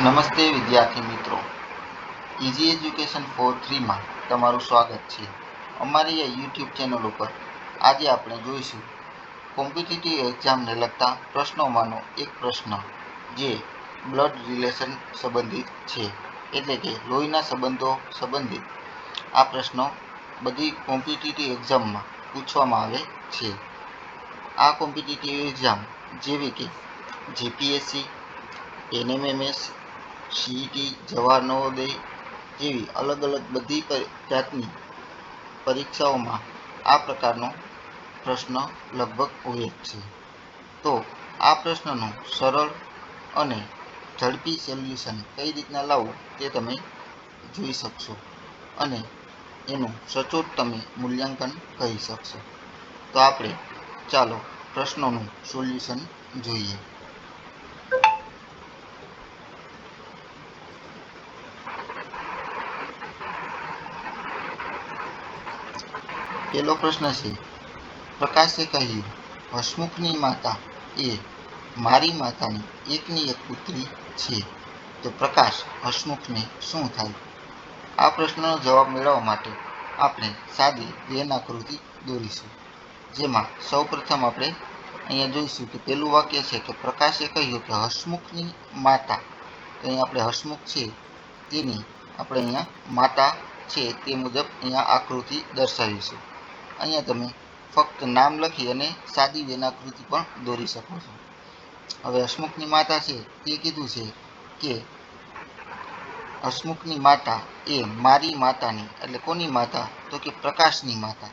નમસ્તે વિદ્યાર્થી મિત્રો. ઇઝી એજ્યુકેશન ફોર થ્રીમાં તમારું સ્વાગત છે. અમારી આ યુટ્યુબ ચેનલ ઉપર આજે આપણે જોઈશું કોમ્પિટિટિવ એક્ઝામને લગતા પ્રશ્નોમાંનો એક પ્રશ્ન જે બ્લડ રિલેશન સંબંધિત છે. એટલે કે લોહીના સંબંધો સંબંધિત. આ પ્રશ્નો બધી કોમ્પિટિટિવ એક્ઝામમાં પૂછવામાં આવે છે. આ કોમ્પિટિટિવ એક્ઝામ જેવી કે GPSC NMMS CET Jawahar Navodaya જેવી અલગ અલગ બધી જાતની પરીક્ષાઓમાં આ પ્રકારનો પ્રશ્ન લગભગ હોય જ છે. તો આ પ્રશ્નનું સરળ અને ઝડપી સોલ્યુશન કઈ રીતના લાવવું તે તમે જોઈ શકશો અને એનું સચોટ તમે મૂલ્યાંકન કરી શકશો. તો આપણે ચાલો પ્રશ્નોનું સોલ્યુશન જોઈએ. પહેલો પ્રશ્ન છે, પ્રકાશે કહ્યું હસમુખની માતા એ મારી માતાની એકની એક પુત્રી છે. તો પ્રકાશ હસમુખને શું થાય? આ પ્રશ્નનો જવાબ મેળવવા માટે આપણે સાદી વેન આકૃતિ દોરીશું, જેમાં સૌપ્રથમ આપણે અહીંયા જોઈશું કે પહેલું વાક્ય છે કે પ્રકાશે કહ્યું કે હસમુખની માતા, તો અહીંયા આપણે હસમુખ છે તેની આપણે અહીંયા માતા છે તે મુજબ અહીંયા આકૃતિ દર્શાવીશું. અહીંયા તમે ફક્ત નામ લખી અને સાદી વેનાકૃતિ પણ દોરી શકો છો. હવે હસમુખની માતા છે તે કીધું છે કે હસમુખની માતા એ મારી માતાની, એટલે કોની માતા? તો કે પ્રકાશની માતા.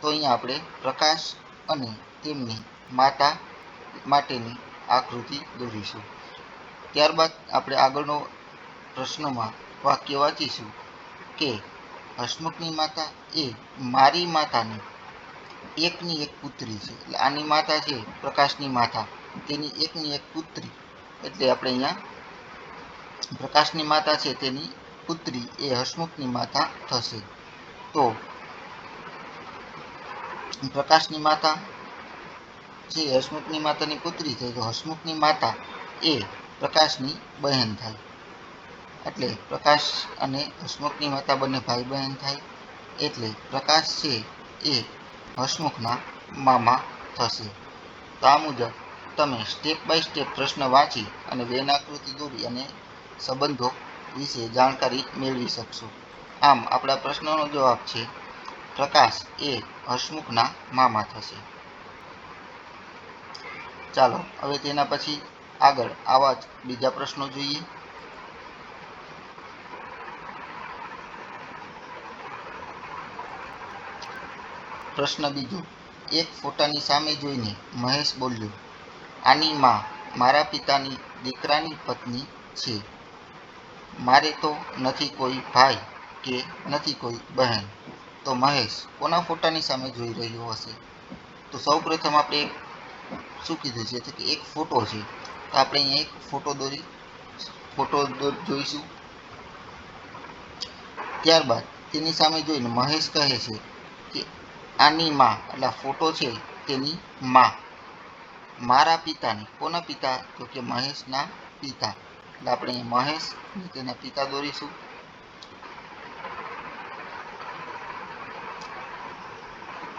તો અહીંયા આપણે પ્રકાશ અને તેમની માતા માટેની આકૃતિ દોરીશું. ત્યારબાદ આપણે આગળનો પ્રશ્નમાં વાક્ય વાંચીશું કે હસમુખની માતા એ મારી માતાની એકની એક પુત્રી છે. એટલે આની માતા છે, પ્રકાશની માતા. તેની એકની એક પુત્રી. એટલે આપણે અહીંયા પ્રકાશની માતા છે, તેની પુત્રી એ હસમુખની માતા થશે. તો પ્રકાશની માતા જે હસમુખની માતાની પુત્રી છે, તો હસમુખની માતા એ પ્રકાશની બહેન થાય. એટલે પ્રકાશ અને હસમુખની માતા બંને ભાઈ બહેન થાય, એટલે પ્રકાશ છે એ હસમુખના મામા થશે. તો આ મુજબ તમે સ્ટેપ બાય સ્ટેપ પ્રશ્ન વાંચી અને વેન આકૃતિ દોરી અને સંબંધો વિશે જાણકારી મેળવી શકશો. આમ આપણા પ્રશ્નનો જવાબ છે, પ્રકાશ એ હસમુખના મામા થશે. ચાલો, હવે તેના પછી આગળ આવા જ બીજા પ્રશ્નો જોઈએ. પ્રશ્ન બીજો એક ફોટાની સામે જોઈને મહેશ બોલ્યો, આની માં મારા પિતાની દીકરાની પત્ની છે. મારે તો નથી કોઈ ભાઈ કે નથી કોઈ બહેન. તો મહેશ, કોના ફોટાની સામે જોઈ રહ્યો હશે? તો સૌ પ્રથમ આપણે શું કીધું છે? કે એક ફોટો છે. તો આપણે અહીંયા એક ફોટો દોરી, ફોટો જોઈશું. ત્યારબાદ તેની સામે જોઈને મહેશ કહે છે કે આની માં, એટલે ફોટો છે તેની માં. મારા પિતાની, કોના પિતા? તો કે મહેશના પિતા. એટલે આપણે મહેશ તેના પિતા દોરીશું.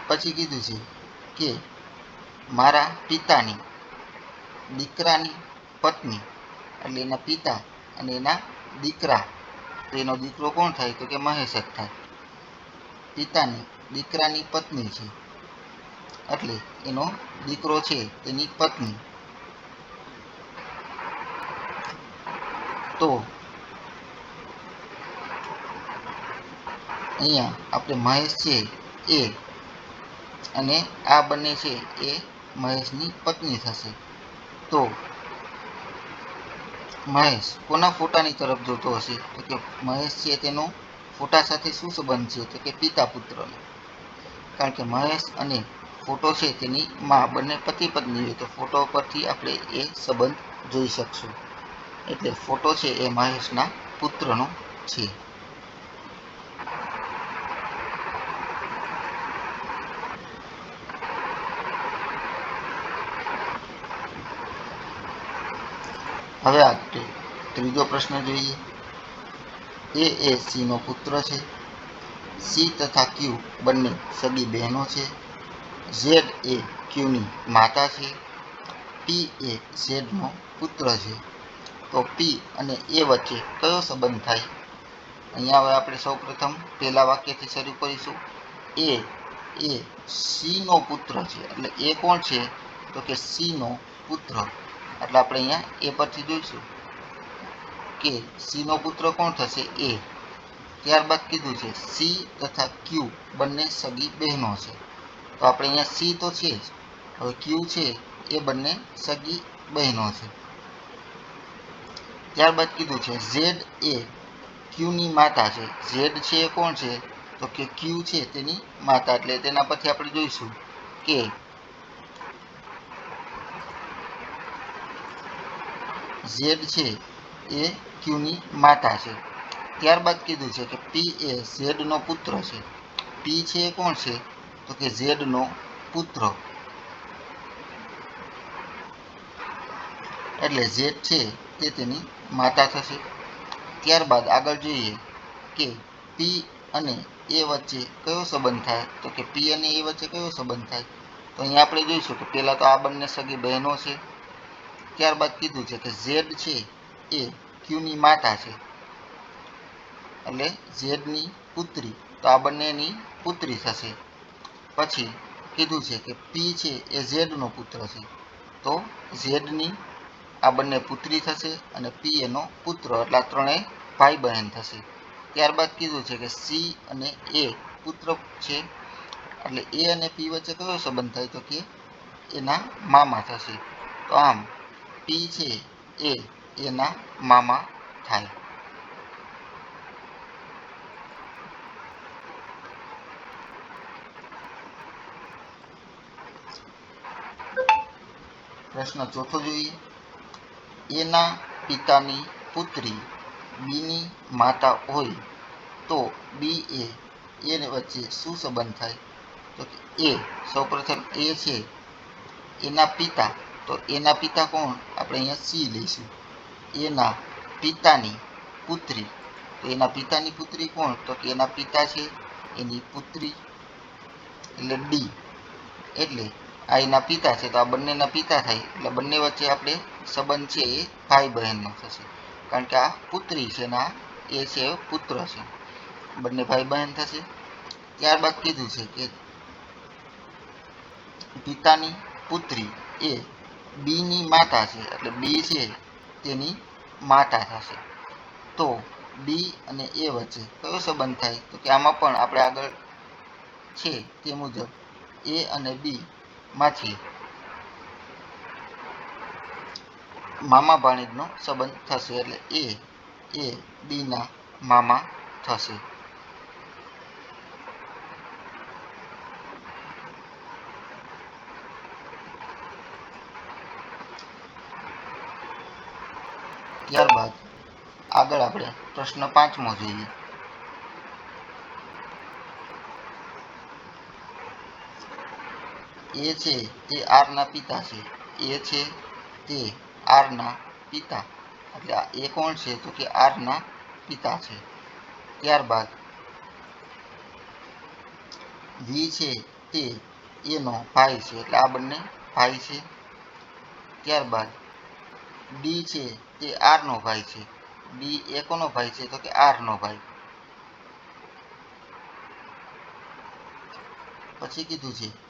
પછી કીધું છે કે મારા પિતાની દીકરાની પત્ની, એટલે એના પિતા અને એના દીકરા. તો એનો દીકરો કોણ થાય? તો કે મહેશ જ થાય. પિતાની દીકરાની પત્ની છે. એટલે એનો દીકરો છે તેની પત્ની. તો અહીંયા આપણે મહેશ છે એ અને આ બંને છે એ મહેશની પત્ની થશે. તો મહેશ કોના ફોટાની તરફ જોતો હશે? તો કે મહેશ છે તેનો ફોટા સાથે શું સંબંધ છે? તો કે પિતા પુત્રનો. કારણ કે મહેશ અને ફોટો છે તેની માં બંને પતિ પત્ની હોય તો ફોટો પરથી આપણે એ સંબંધ જોઈ શકશું. એટલે ફોટો છે એ મહેશના પુત્રનો છે. હવે આપણે ત્રીજો પ્રશ્ન જોઈએ. એ એ સીનો પુત્ર છે. સી તથા ક્યુ બંને સગી બહેનો છે. ઝેડ એ ક્યુની માતા છે. પી એ ઝેડનો પુત્ર છે. તો પી અને એ વચ્ચે કયો સંબંધ થાય? અહીંયા હવે આપણે સૌપ્રથમ પહેલા વાક્યથી શરૂ કરીશું. એ એ સીનો પુત્ર છે. એટલે એ કોણ છે? તો કે સીનો પુત્ર. એટલે આપણે અહીંયા એ પરથી જોઈશું. કે સીનો પુત્ર કોણ થશે? એ. ત્યારબાદ કીધું છે, સી તથા ક્યુ બંને સગી બહેનો છે. તો આપણે અહીંયા સી તો છે જ. હવે ક્યુ છે એ બંને સગી બહેનો છે. ત્યારબાદ કીધું છે, ઝેડ એ ક્યુની માતા છે. ઝેડ છે એ કોણ છે? તો કે ક્યુ છે તેની માતા. એટલે તેના પછી આપણે જોઈશું કે ઝેડ છે એ ક્યુની માતા છે. ત્યારબાદ કીધું છે કે પી એ ઝેડનો પુત્ર છે. પી છે એ કોણ છે? તો કે ઝેડનો પુત્ર. એટલે ઝેડ છે તે તેની માતા થશે. ત્યારબાદ આગળ જોઈએ કે પી અને એ વચ્ચે કયો સંબંધ થાય? તો કે પી અને એ વચ્ચે કયો સંબંધ થાય? તો અહીંયા આપણે જોઈશું કે પહેલાં તો આ બંને સગી બહેનો છે. ત્યારબાદ કીધું છે કે ઝેડ છે એ ક્યુની માતા છે. એટલે ઝેડની પુત્રી તો આ બંનેની પુત્રી થશે. પછી કીધું છે કે પી છે એ ઝેડનો પુત્ર છે. તો ઝેડની આ બંને પુત્રી થશે અને પી એનો પુત્ર, એટલે આ ત્રણેય ભાઈ બહેન થશે. ત્યારબાદ કીધું છે કે સી અને એ પુત્ર છે, એટલે એ અને પી વચ્ચે કયો સંબંધ થાય? તો કે એના મામા થશે. તો આમ પી છે એ એના મામા થાય. પ્રશ્ન ચોથો જોઈએ. એના પિતાની પુત્રી બીની માતા હોય તો બી એ એને વચ્ચે શું સંબંધ થાય? તો એ સૌપ્રથમ એ છે, એના પિતા. તો એના પિતા કોણ? આપણે અહીંયા સી લઈશું. એના પિતાની પુત્રી. તો એના પિતાની પુત્રી કોણ? તો કે એના પિતા છે, એની પુત્રી એટલે ડી. એટલે આ એના પિતા છે, તો આ બંનેના પિતા થાય. એટલે બંને વચ્ચે આપણે સંબંધ છે એ ભાઈ બહેનનો થશે. કારણ કે આ પુત્રી છે ને આ, એ છે પુત્ર છે. બંને ભાઈ બહેન થશે. ત્યારબાદ કીધું છે કે પિતાની પુત્રી એ બીની માતા છે. એટલે બી છે તેની માતા થશે. તો બી અને એ વચ્ચે કયો સંબંધ થાય? તો કે આમાં પણ આપણે આગળ છે તે મુજબ એ અને બી માંથી મામા ભાણેજનો સંબંધ થશે એટલે એ એ, બીના મામા થશે. ત્યારબાદ આગળ આપણે પ્રશ્ન પાંચમો જોઈએ. એ છે તે આરના પિતા છે. એ છે તે આરના પિતા. એટલે આ એ કોણ છે? તો કે આરના પિતા છે. ત્યારબાદ વી છે તે એનો ભાઈ છે. એટલે આ બંને ભાઈ છે. ત્યારબાદ ડી છે તે આરનો ભાઈ છે. ડી એ કોનો ભાઈ છે? તો કે આરનો ભાઈ. પછી કીધું છે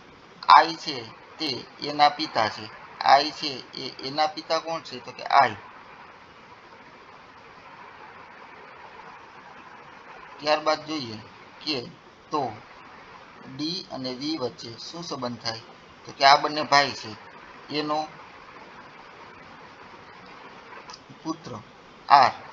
આઈ છે તે એના પિતા છે. આઈ છે એ એના પિતા કોણ છે? તો કે આઈ. ત્યારબાદ જોઈએ કે તો ડી અને વી વચ્ચે શું સંબંધ થાય? તો કે આ બંને ભાઈ છે. એનો પુત્ર આર.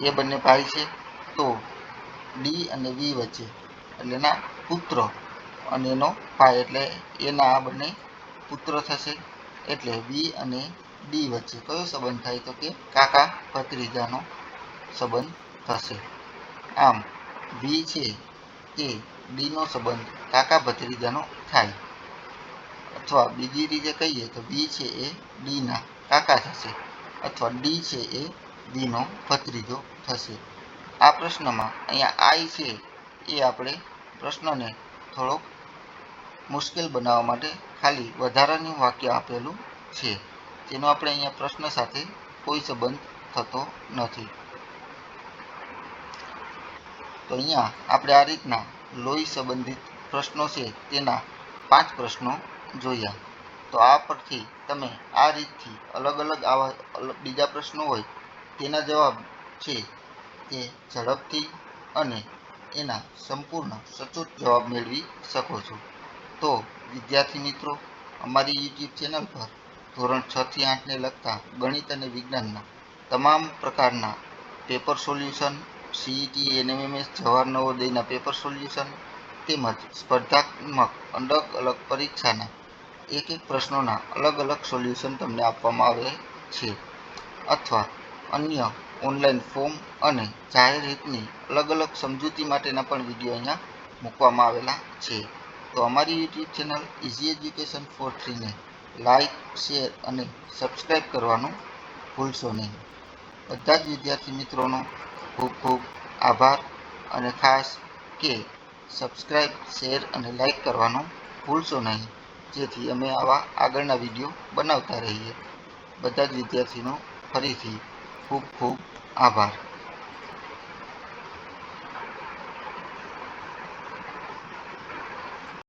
એ બંને ભાઈ છે તો ડી અને વી વચ્ચે. એટલે એના પુત્ર અને એનો ભાઈ. એટલે એના આ બંને પુત્ર થશે. એટલે વી અને ડી વચ્ચે કયો સંબંધ થાય? તો કે કાકા ભત્રીજાનો સંબંધ થશે. આમ વી છે કે ડીનો સંબંધ કાકા ભત્રીજાનો થાય. અથવા બીજી રીતે કહીએ તો બી છે એ ડીના કાકા થશે. અથવા ડી છે એ ડીનો ભત્રીજો થશે. આ પ્રશ્નમાં અહીંયા આઈ છે એ આપણે પ્રશ્નને થોડોક મુશ્કેલ બનાવવા માટે ખાલી વધારાનું વાક્ય આપેલું છે. જેનો આપણે અહીંયા પ્રશ્ન સાથે કોઈ સંબંધ થતો નથી. તો અહીંયા આપણે આ રીતના લોહી સંબંધિત પ્રશ્નો છે તેના પાંચ પ્રશ્નો જોયા. તો આ પરથી તમે આ રીતથી અલગ અલગ આવા બીજા પ્રશ્નો હોય તેના જવાબ છે તે ઝડપથી અને એના સંપૂર્ણ સચોટ જવાબ મેળવી શકો છો. તો, વિદ્યાર્થી મિત્રો, અમારી યુટ્યુબ ચેનલ પર ધોરણ છ થી આઠને લગતા ગણિત અને વિજ્ઞાનના તમામ પ્રકારના paper solution CET NMMS Jawahar નવોદયના paper solution તેમજ સ્પર્ધાત્મક અલગ અલગ પરીક્ષાના એક એક પ્રશ્નોના અલગ અલગ સોલ્યુશન તમને આપવામાં આવે છે. અથવા અન્ય ઓનલાઈન ફોર્મ અને જાહેરહિતની અલગ અલગ સમજૂતી માટેના પણ વીડિયો અહીંયા મૂકવામાં આવેલા છે. તો અમારી YouTube channel easy education for થ્રીને like share અને સબસ્ક્રાઈબ કરવાનું ભૂલશો નહીં. બધા જ વિદ્યાર્થી મિત્રોનો ખૂબ ખૂબ આભાર અને ખાસ કે સબસ્ક્રાઈબ શેર અને લાઇક કરવાનું ભૂલશો નહીં. જેથી અમે આવા આગળના વીડિયો બનાવતા રહીએ. બધા જ વિદ્યાર્થીનો ફરીથી ખૂબ ખૂબ આભાર.